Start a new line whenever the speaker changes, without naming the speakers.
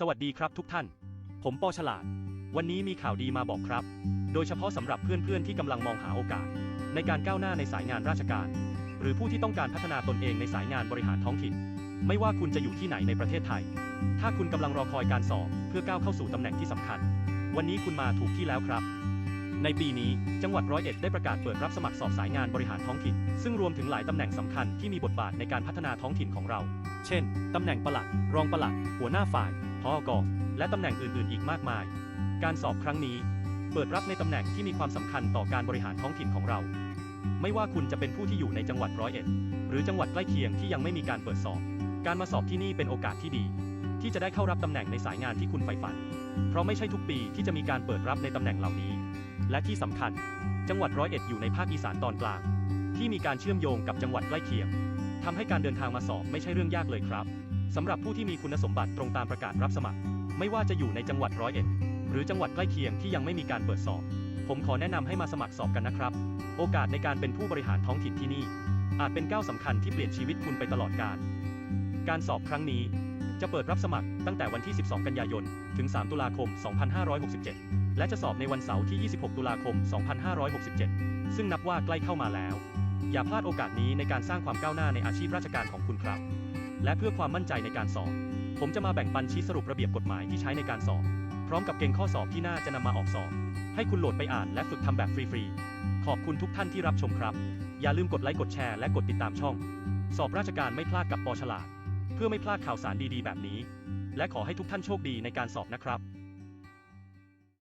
สวัสดีครับทุกท่าน ผมปอฉลาด วันนี้มีข่าวดีมาบอกครับ โดยเฉพาะสำหรับเพื่อนๆที่กำลังมองหาโอกาส ในการก้าวหน้าในสายงานราชการ หรือผู้ที่ต้องการพัฒนาตนเองในสายงานบริหารท้องถิ่น ไม่ว่าคุณจะอยู่ที่ไหนในประเทศไทย ถ้าคุณกำลังรอคอยการสอบ เพื่อก้าวเข้าสู่ตำแหน่งที่สำคัญ วันนี้คุณมาถูกที่แล้วครับ ในปีนี้จังหวัดร้อยเอ็ดได้ประกาศเปิดรับสมัครสอบสายงานบริหารท้องถิ่น ซึ่งรวมถึงหลายตำแหน่งสำคัญที่มีบทบาทในการพัฒนาท้องถิ่นของเรา เช่นตำแหน่งปลัด รองปลัด หัวหน้าฝ่าย อกองและตำแหน่งอื่นๆ อีกมากมาย การสอบครั้งนี้ เปิดรับในตำแหน่งที่มีความสำคัญต่อการบริหารท้องถิ่นของเรา ไม่ว่าคุณจะเป็นผู้ที่อยู่ในจังหวัดร้อยเอ็ดหรือจังหวัดใกล้เคียงที่ยังไม่มีการเปิดสอบ การมาสอบที่นี่เป็นโอกาสที่ดี ที่จะได้เข้ารับตำแหน่งในสายงานที่คุณใฝ่ฝัน เพราะไม่ใช่ทุกปีที่จะมีการเปิดรับในตำแหน่งเหล่านี้ และที่สำคัญ จังหวัดร้อยเอ็ดอยู่ในภาคอีสานตอนกลาง ที่มีการเชื่อมโยงกับจังหวัดใกล้เคียงทำให้การเดินทางมาสอบไม่ใช่เรื่องยากเลยครับ สำหรับผู้ที่มีคุณสมบัติตรงตามประกาศรับสมัคร ไม่ว่าจะอยู่ในจังหวัดร้อยเอ็ดหรือจังหวัดใกล้เคียงที่ยังไม่มีการเปิดสอบ ผมขอแนะนำให้มาสมัครสอบกันนะครับ โอกาสในการเป็นผู้บริหารท้องถิ่นที่นี่ อาจเป็นก้าวสำคัญที่เปลี่ยนชีวิตคุณไปตลอดกาลการสอบครั้งนี้ จะเปิดรับสมัครตั้งแต่วันที่ 12 กันยายน ถึง 3 ตุลาคม 2567 และจะสอบในวันเสาร์ที่ 26 ตุลาคม 2567 ซึ่งนับว่าใกล้เข้ามาแล้ว อย่าพลาดโอกาสนี้ในการสร้างความก้าวหน้าในอาชีพราชการของคุณครับ และเพื่อความมั่นใจในการสอบ ผมจะมาแบ่งปันชี้สรุประเบียบกฎหมายที่ใช้ในการสอบ พร้อมกับเกณฑ์ข้อสอบที่น่าจะนำมาออกสอบ ให้คุณโหลดไปอ่านและฝึกทำแบบฟรีๆ ขอบคุณทุกท่านที่รับชมครับ อย่าลืมกดไลค์กดแชร์และกดติดตามช่อง สอบราชการไม่พลาดกับปอฉลาด เพื่อไม่พลาดข่าวสารดีๆ แบบนี้ และขอให้ทุกท่านโชคดีในการสอบนะครับ